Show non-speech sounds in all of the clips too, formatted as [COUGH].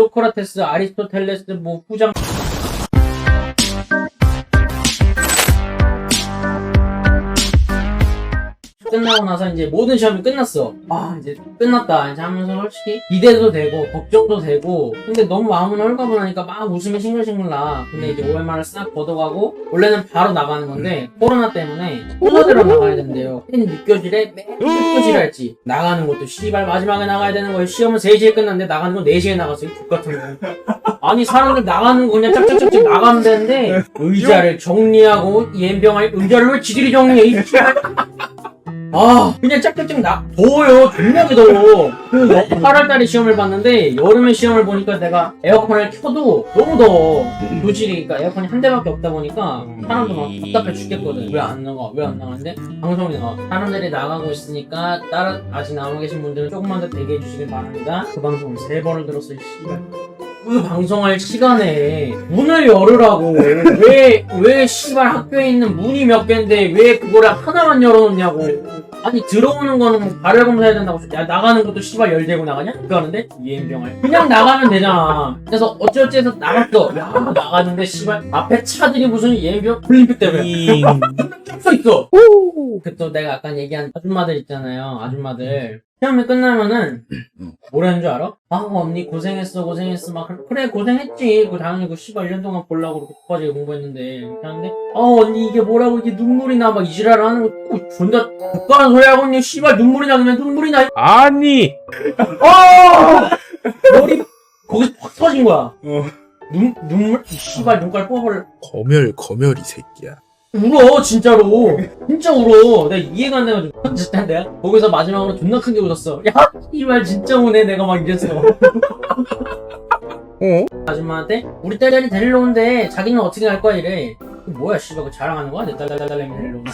소크라테스, 아리스토텔레스, 뭐 후장 끝나고 나서 이제 모든 시험이 끝났어. 아, 이제 끝났다. 이제 하면서 솔직히 기대도 되고, 걱정도 되고, 근데 너무 마음은 홀가분하니까 막 웃으면 싱글싱글 나. 근데 이제 OMR을 싹 걷어가고, 원래는 바로 나가는 건데, 코로나 때문에 코너대로 나가야 된대요. 한 6교실에 매일 6교실 할지. 나가는 것도 씨발 마지막에 나가야 되는 거예요. 시험은 3시에 끝났는데 나가는 건 4시에 나갔어요. 족 같은 거. 아니, 사람들 나가는 거 그냥 짝짝짝짝 나가면 되는데, 의자를 정리하고, 옌병할 의자를 왜 지들이 정리해, 이 씨발. 아, 그냥 짝짝짝 나, 더워요. 존나게 더워. 그, 8월달에 시험을 봤는데, 여름에 시험을 보니까 내가 에어컨을 켜도 너무 더워. 교실이, 그러니까 에어컨이 한 대밖에 없다 보니까, 사람도 막 답답해 죽겠거든. 왜 안 나가? 왜 안 나가는데? 방송이 나와. 사람들이 나가고 있으니까, 따라, 아직 남아 계신 분들은 조금만 더 대기해 주시길 바랍니다. 그 방송을 세 번을 들었어요, 씨발. 그 방송할 시간에 문을 열으라고? 왜 왜 씨발 학교에 있는 문이 몇 개인데 왜 그거를 하나만 열어놓냐고? 아니 들어오는 거는 뭐 발열 검사해야 된다고 야 나가는 것도 씨발 열대고 나가냐? 그거 하는데? 이엠병을. 그냥 나가면 되잖아. 그래서 어찌어찌 해서 나갔어. 야 나갔는데 씨발 앞에 차들이 무슨 이엠병? 올림픽 때문에 서 있어. 그 또 내가 아까 얘기한 아줌마들 있잖아요 아줌마들. 시험이 끝나면은 뭐라는 줄 알아? 아 언니 고생했어 고생했어. 막 그래 고생했지. 그 당연히 그 씨발 1년 동안 보려고 그렇게 끝까지 공부했는데. 이렇게 하는데 어 언니 이게 뭐라고 이게 눈물이 나? 막 이지랄을 하는 거. 어, 존나 국가란 소리 하고 있니 씨발 눈물이 나면 눈물이 나. 아니! 어! 머리 거기서 확 터진 거야. 어. 눈, 눈물 이 씨발 눈깔 뽑아버려. 검열 검열 이 새끼야 울어 진짜로. 진짜 울어. 내가 이해가 안 돼가지고. [LAUGHS] 진짜 내가 거기서 마지막으로 존나 크게 웃었어. 야 이말 진짜 우네. 내가 막 이랬어. 어? 아줌마한테 우리 딸딸이 데리러 오는데 자기는 어떻게 할 거야 이래. 그 뭐야 씨발. 그 자랑하는 거야? 내 딸딸딸내미 데리러 오는데.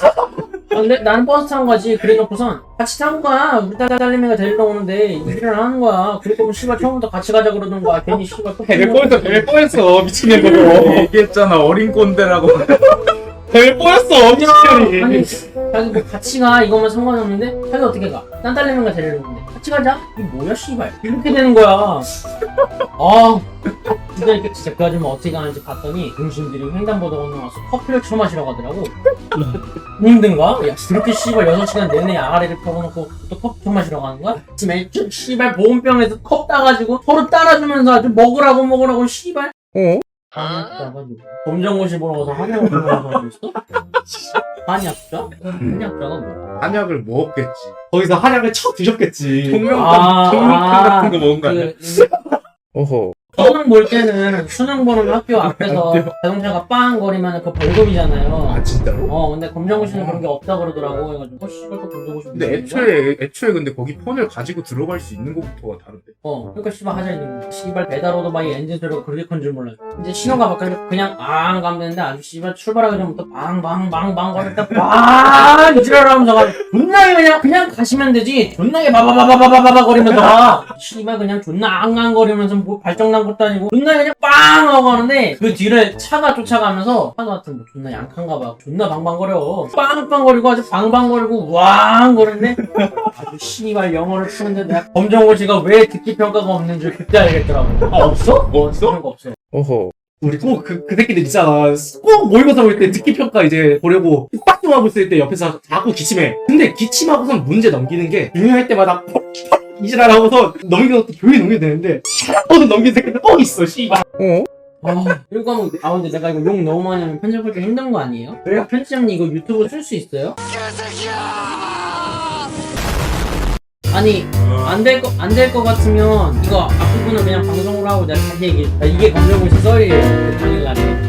아, 근데 나는 버스 타고 가지. 그래 놓고선 같이 타고 가. 우리 딸딸내미가 데리러 오는데 일을 하는 거야. 거면 씨발 처음부터 같이 가자 그러는 거야. 괜히 씨발 또 [LAUGHS] 될 뻔했어, 될 뻔했어, 미친년 거고. 얘기했잖아. 어린 꼰대라고 [LAUGHS] 될 뻔했어, 아니 미친년이. 자기 뭐 같이 가 이거면 상관없는데 자기 어떻게 가? 딴 딸내미가 데리러 오는데 같이 가자? 이게 뭐야 씨발 이렇게 되는 거야 아 진짜 이렇게 진짜 그 아줌마 어떻게 가는지 봤더니 중심들이 횡단보도 건너와서 커피를 처 마시러 가더라고 힘든가? 야 그렇게 씨발 6시간 내내 아가리를 펴고놓고 또 커피 처 마시러 가는 거야? 아침에 저 씨발 보온병에서 컵 따가지고 서로 따라주면서 아주 먹으라고 먹으라고 씨발 어? 한약자가 누구? 검정고시 보러 가서 한약을 보러 가서 있어? [LAUGHS] 한약자? 한약자가 뭐야? 한약을 먹었겠지. 거기서 한약을 쳐 드셨겠지. 통명탕 아, 통명탕 아, 같은 거 먹은 거 아니야? 그, [LAUGHS] 어허 수능 볼 때는 수능 보는 학교 앞에서 [LAUGHS] 자동차가 빵 거리면 그 벌금이잖아요. 아, 진짜로? 어, 근데 검정고시는 그런 게 없다 그러더라고. 해가지고, 어, 씨발, 또 검정고시. 근데 거야? 애초에 애초에 근데 거기 폰을 가지고 들어갈 수 있는 것부터가 다른데 어, 그러니까 씨발 하자 있는 씨발 배달 오토바이 엔진 소리가 그렇게 큰 줄 몰라요. 이제 신호가 바뀌어서 그냥 앙 가면 되는데 아주 씨발 출발하기 전부터 빵빵빵빵 거렸다 빵 지랄하면서 가 존나게 그냥 그냥 가시면 되지 존나게 바바바바바바바 거리면서 가 씨발 그냥 존나 앙앙 거리면서 뭐 발정난 것도 아니고 존나 그냥 빵 하고 가는데 그 뒤를 차가 쫓아가면서 차가 같은 뭐 존나 양칸가 봐 존나 방방거려 빵빵거리고 아주 방방거리고 왕 거리는데 아주 씨발 영어를 쓰는데 내가 검정고시가 왜 듣기 평가가 없는 줄 그때 알겠더라고. 아 없어? 없어? 그런 거 없어. 어허 우리 꼭 그, 그 새끼들 있잖아. 꼭 모의고사 볼 때 듣기 평가 이제 보려고 빡tum하고 있을 때 옆에서 자꾸 기침해. 근데 기침하고선 문제 넘기는 게 중요할 때마다 이지랄 하고서 넘겨놓고 조용히 넘겨도 되는데 샤라고도 넘기는 새끼들 꼭 있어, 씨발. 어? 아 이거 하면 아 근데 내가 이거 욕 너무 많이 하면 편집할 때 힘든 거 아니에요? 내가 편집하면 이거 유튜브 쓸 수 있어요? 아니 안 될 거 안 될 거 같으면 이거 앞부분을 그냥 방송으로 하고 내가 다시 얘기해. 아, 이게 검정고시 썰이에요. 당일날에.